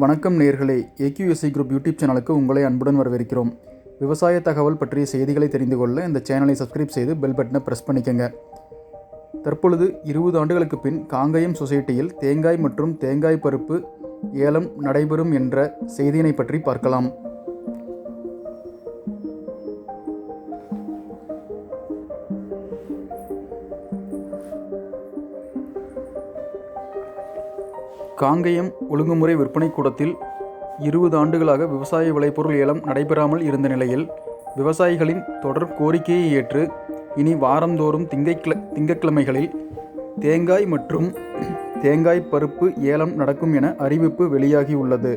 வணக்கம் நேர்களே. AQSC group YouTube சேனலுக்கு உங்களை அன்புடன் வரவேற்கிறோம். விவசாய தகவல் பற்றிய செய்திகளை தெரிந்து கொள்ள இந்த சேனலை சப்ஸ்கிரைப் செய்து பெல் பட்டனை ப்ரெஸ் பண்ணிக்கங்க. தற்பொழுது இருபது ஆண்டுகளுக்கு பின் காங்கயம் சொசைட்டியில் தேங்காய் மற்றும் தேங்காய் பருப்பு ஏலம் நடைபெறும் என்ற செய்தியினை பற்றி பார்க்கலாம். காங்கயம் ஒழுங்குமுறை விற்பனை கூடத்தில் இருபது ஆண்டுகளாக விவசாய விளைபொருள் ஏலம் நடைபெறாமல் இருந்த நிலையில் விவசாயிகளின் தொடர் கோரிக்கையை ஏற்று இனி வாரந்தோறும் திங்கைக்கிழ திங்கட்கிழமைகளில் தேங்காய் மற்றும் தேங்காய் பருப்பு ஏலம் நடக்கும் என அறிவிப்பு வெளியாகியுள்ளது.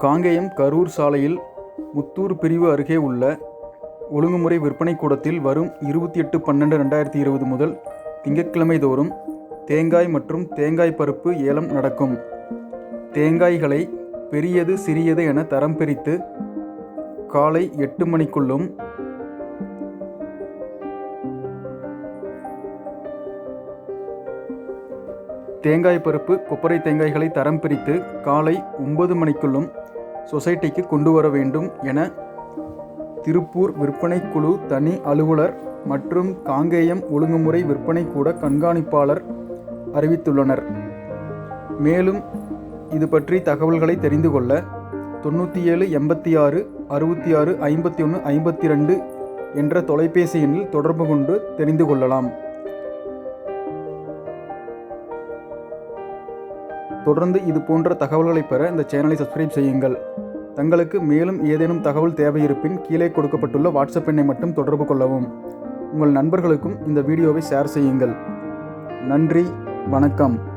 காங்கேயம் கரூர் சாலையில் முத்தூர் பிரிவு அருகே உள்ள ஒழுங்குமுறை விற்பனை கூடத்தில் வரும் இருபத்தி எட்டு பன்னெண்டு ரெண்டாயிரத்தி இருபது முதல் திங்கட்கிழமை தோறும் தேங்காய் மற்றும் தேங்காய் பருப்பு ஏலம் நடக்கும். தேங்காய்களை பெரியது சிறியது என தரம் பிரித்து காலை எட்டு மணிக்குள்ளும் தேங்காய் பருப்பு கொப்பரை தேங்காய்களை தரம் பிரித்து காலை ஒன்பது மணிக்குள்ளும் சொசைட்டிக்கு கொண்டு வர வேண்டும் என திருப்பூர் விற்பனை குழு தனி அலுவலர் மற்றும் காங்கேயம் ஒழுங்குமுறை விற்பனை கூட கண்காணிப்பாளர் அறிவித்துள்ளனர். மேலும் இது பற்றி தகவல்களை தெரிந்து கொள்ள தொண்ணூற்றி ஏழு எண்பத்தி ஆறு அறுபத்தி ஆறு ஐம்பத்தி ஒன்று ஐம்பத்தி ரெண்டு என்ற தொலைபேசி எண்ணில் தொடர்பு கொண்டு தெரிந்து கொள்ளலாம். தொடர்ந்து இது போன்ற தகவல்களை பெற இந்த சேனலை சப்ஸ்கிரைப் செய்யுங்கள். தங்களுக்கு மேலும் ஏதேனும் தகவல் தேவை இருப்பின் கீழே கொடுக்கப்பட்டுள்ள வாட்ஸ்அப் எண்ணை மட்டும் தொடர்பு கொள்ளவும். உங்கள் நண்பர்களுக்கும் இந்த வீடியோவை ஷேர் செய்யுங்கள். நன்றி வணக்கம்.